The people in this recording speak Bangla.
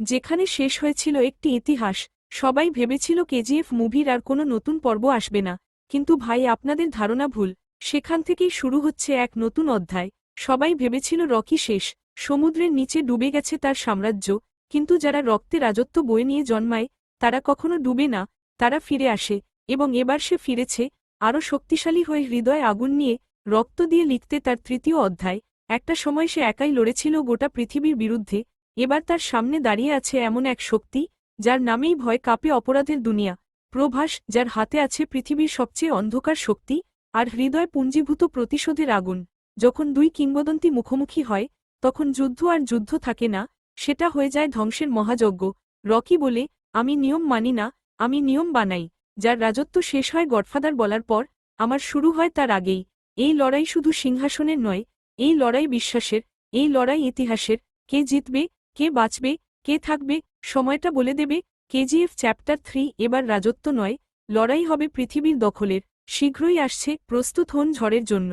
যেখানে শেষ হয়েছিল একটি ইতিহাস, সবাই ভেবেছিল কেজিএফ মুভির আর কোনো নতুন পর্ব আসবে না। কিন্তু ভাই, আপনাদের ধারণা ভুল। সেখান থেকেই শুরু হচ্ছে এক নতুন অধ্যায়। সবাই ভেবেছিল রকি শেষ, সমুদ্রের নিচে ডুবে গেছে তার সাম্রাজ্য, কিন্তু যারা রক্তে রাজত্ব বয়ে নিয়ে জন্মায়, তারা কখনো ডুবে না, তারা ফিরে আসে, এবং এবার সে ফিরেছে, আরও শক্তিশালী হয়ে হৃদয় আগুন নিয়ে রক্ত দিয়ে লিখতে তার তৃতীয় অধ্যায়। একটা সময় সে একাই লড়েছিল গোটা পৃথিবীর বিরুদ্ধে এবার তার সামনে দাঁড়িয়ে আছে এমন এক শক্তি, যার নামেই ভয় কাঁপে অপরাধের দুনিয়া। প্রভাস, যার হাতে আছে পৃথিবীর সবচেয়ে অন্ধকার শক্তি আর হৃদয় পুঞ্জীভূত প্রতিশোধের আগুন। যখন দুই কিংবদন্তি মুখোমুখি হয়, তখন যুদ্ধ আর যুদ্ধ থাকে না, সেটা হয়ে যায় ধ্বংসের মহাযজ্ঞ। রকি বলে, আমি নিয়ম মানি না, আমি নিয়ম বানাই। যার রাজত্ব শেষ হয় গডফাদার বলার পর, আমার শুরু হয় তার আগেই। এই লড়াই শুধু সিংহাসনের নয়, এই লড়াই বিশ্বাসের, এই লড়াই ইতিহাসের। কে জিতবে কে বাঁচবে, কে থাকবে, সময়টা বলে দেবে, কেজিএফ চ্যাপ্টার থ্রি এবার রাজত্ব নয়, লড়াই হবে পৃথিবীর দখলের, শীঘ্রই আসছে, প্রস্তুত হন ঝড়ের জন্য।